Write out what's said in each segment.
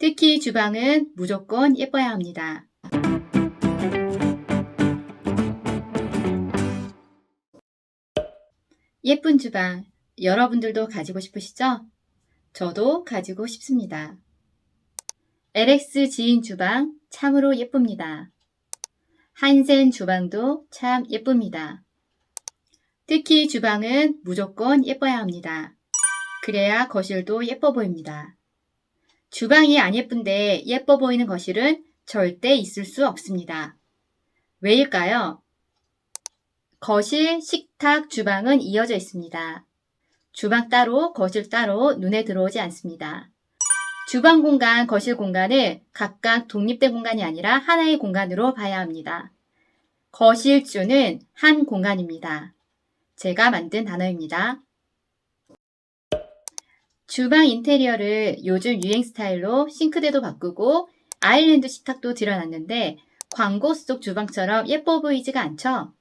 특히 주방은 무조건 예뻐야 합니다. 예쁜 주방, 여러분들도 가지고 싶으시죠? 저도 가지고 싶습니다. LX 지인 주방 참으로 예쁩니다. 한센 주방도 참 예쁩니다. 특히 주방은 무조건 예뻐야 합니다. 그래야 거실도 예뻐 보입니다. 주방이 안 예쁜데 예뻐 보이는 거실은 절대 있을 수 없습니다. 왜일까요? 거실, 식탁, 주방은 이어져 있습니다. 주방 따로, 거실 따로 눈에 들어오지 않습니다. 주방 공간, 거실 공간을 각각 독립된 공간이 아니라 하나의 공간으로 봐야 합니다. 거실주는 한 공간입니다. 제가 만든 단어입니다. 주방 인테리어를 요즘 유행 스타일로 싱크대도 바꾸고 아일랜드 식탁도 들여놨는데 광고 속 주방처럼 예뻐 보이지가 않죠?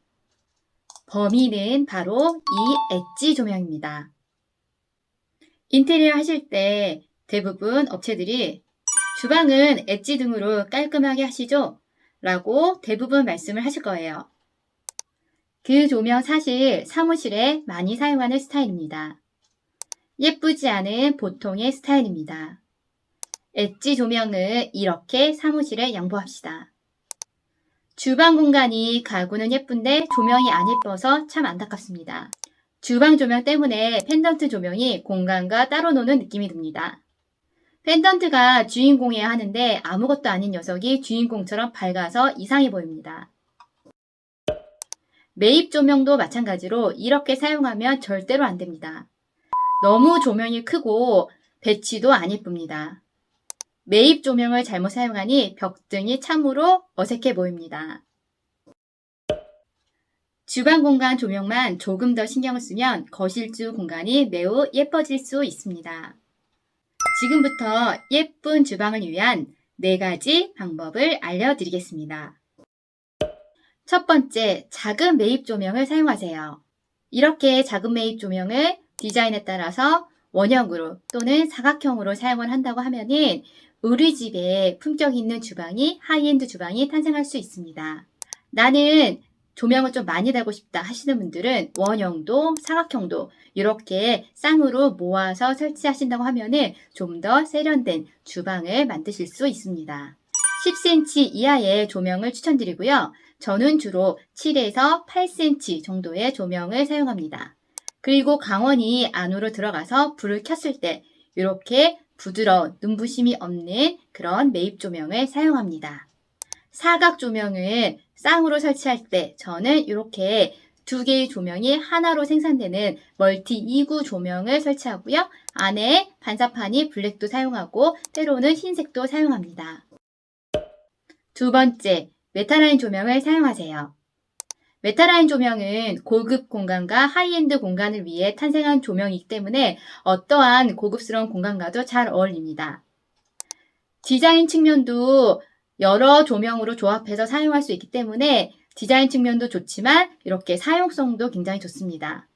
범인은 바로 이 엣지 조명입니다. 인테리어 하실 때 대부분 업체들이 주방은 엣지 등으로 깔끔하게 하시죠? 라고 대부분 말씀을 하실 거예요. 그 조명 사실 사무실에 많이 사용하는 스타일입니다. 예쁘지 않은 보통의 스타일입니다. 엣지 조명을 이렇게 사무실에 양보합시다. 주방 공간이 가구는 예쁜데 조명이 안 예뻐서 참 안타깝습니다. 주방 조명 때문에 펜던트 조명이 공간과 따로 노는 느낌이 듭니다. 펜던트가 주인공이어야 하는데 아무것도 아닌 녀석이 주인공처럼 밝아서 이상해 보입니다. 매입 조명도 마찬가지로 이렇게 사용하면 절대로 안 됩니다. 너무 조명이 크고 배치도 안 예쁩니다. 매입 조명을 잘못 사용하니 벽등이 참으로 어색해 보입니다. 주방 공간 조명만 조금 더 신경을 쓰면 거실주 공간이 매우 예뻐질 수 있습니다. 지금부터 예쁜 주방을 위한 네 가지 방법을 알려드리겠습니다. 첫 번째, 작은 매입 조명을 사용하세요. 이렇게 작은 매입 조명을 디자인에 따라서 원형으로 또는 사각형으로 사용을 한다고 하면은 우리 집에 품격 있는 주방이 하이엔드 주방이 탄생할 수 있습니다. 나는 조명을 좀 많이 달고 싶다 하시는 분들은 원형도 사각형도 이렇게 쌍으로 모아서 설치하신다고 하면은 좀 더 세련된 주방을 만드실 수 있습니다. 10cm 이하의 조명을 추천드리고요. 저는 주로 7에서 8cm 정도의 조명을 사용합니다. 그리고 강원이 안으로 들어가서 불을 켰을 때 이렇게 부드러운 눈부심이 없는 그런 매입 조명을 사용합니다. 사각 조명을 쌍으로 설치할 때 저는 이렇게 두 개의 조명이 하나로 생산되는 멀티 2구 조명을 설치하고요. 안에 반사판이 블랙도 사용하고 때로는 흰색도 사용합니다. 두 번째, 메타라인 조명을 사용하세요. 메타라인 조명은 고급 공간과 하이엔드 공간을 위해 탄생한 조명이기 때문에 어떠한 고급스러운 공간과도 잘 어울립니다. 디자인 측면도 여러 조명으로 조합해서 사용할 수 있기 때문에 디자인 측면도 좋지만 이렇게 사용성도 굉장히 좋습니다.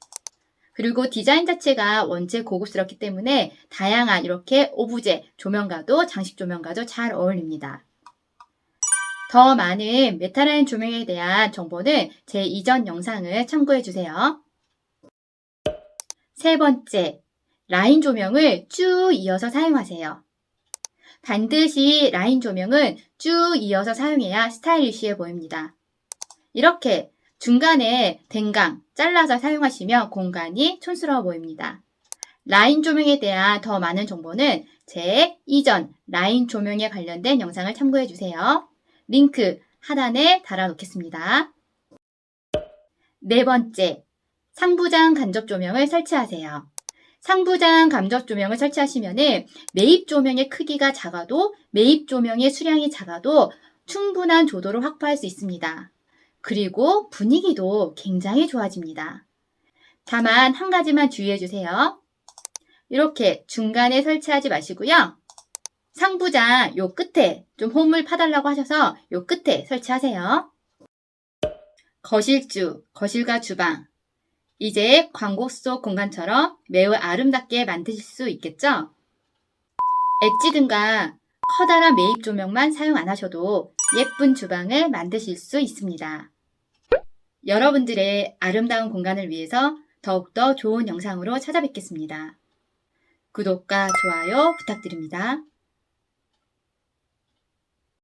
그리고 디자인 자체가 원체 고급스럽기 때문에 다양한 이렇게 오브제 조명과도 장식 조명과도 잘 어울립니다. 더 많은 메타라인 조명에 대한 정보는 제 이전 영상을 참고해 주세요. 세 번째, 라인 조명을 쭉 이어서 사용하세요. 반드시 라인 조명은 쭉 이어서 사용해야 스타일리시해 보입니다. 이렇게 중간에 댕강 잘라서 사용하시면 공간이 촌스러워 보입니다. 라인 조명에 대한 더 많은 정보는 제 이전 라인 조명에 관련된 영상을 참고해 주세요. 링크 하단에 달아 놓겠습니다. 네 번째, 상부장 간접 조명을 설치하세요. 상부장 간접 조명을 설치하시면 매입 조명의 크기가 작아도 매입 조명의 수량이 작아도 충분한 조도를 확보할 수 있습니다. 그리고 분위기도 굉장히 좋아집니다. 다만 한 가지만 주의해 주세요. 이렇게 중간에 설치하지 마시고요. 상부장 요 끝에 좀 홈을 파달라고 하셔서 요 끝에 설치하세요. 거실주, 거실과 주방. 이제 광고 속 공간처럼 매우 아름답게 만드실 수 있겠죠? 엣지 등과 커다란 매입 조명만 사용 안 하셔도 예쁜 주방을 만드실 수 있습니다. 여러분들의 아름다운 공간을 위해서 더욱더 좋은 영상으로 찾아뵙겠습니다. 구독과 좋아요 부탁드립니다.